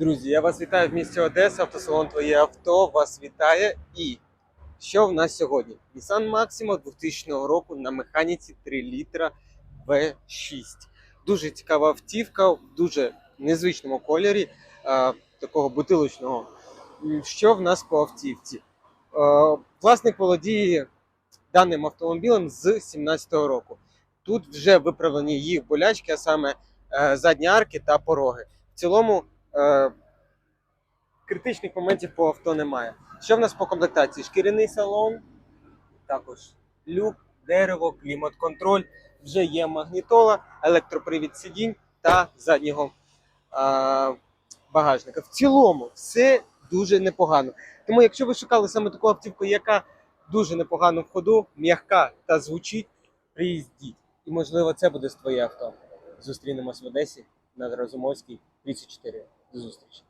Друзі, я вас вітаю в місті Одеса, автосалон Твоє авто вас вітає. І що в нас сьогодні? Nissan Maxima 2000 року на механіці 3 літра V6. Дуже цікава автівка в дуже незвичному кольорі, е, такого бутилочного. Що в нас по автівці? Е, власник володіє даним автомобілем з 2017 року. Тут вже виправлені їх болячки, а саме е, задні арки та пороги. В цілому е, критичних моментів по авто немає. Що в нас по комплектації? Шкіряний салон, також люк, дерево, клімат-контроль, вже є магнітола, електропривід сидінь та заднього е, багажника. В цілому все дуже непогано. Тому, якщо ви шукали саме таку автівку, яка дуже непогано в ходу, м'яка та звучить, приїздіть. І можливо це буде з твоє авто. Зустрінемось в Одесі на Розумовській 34. До зустрічі.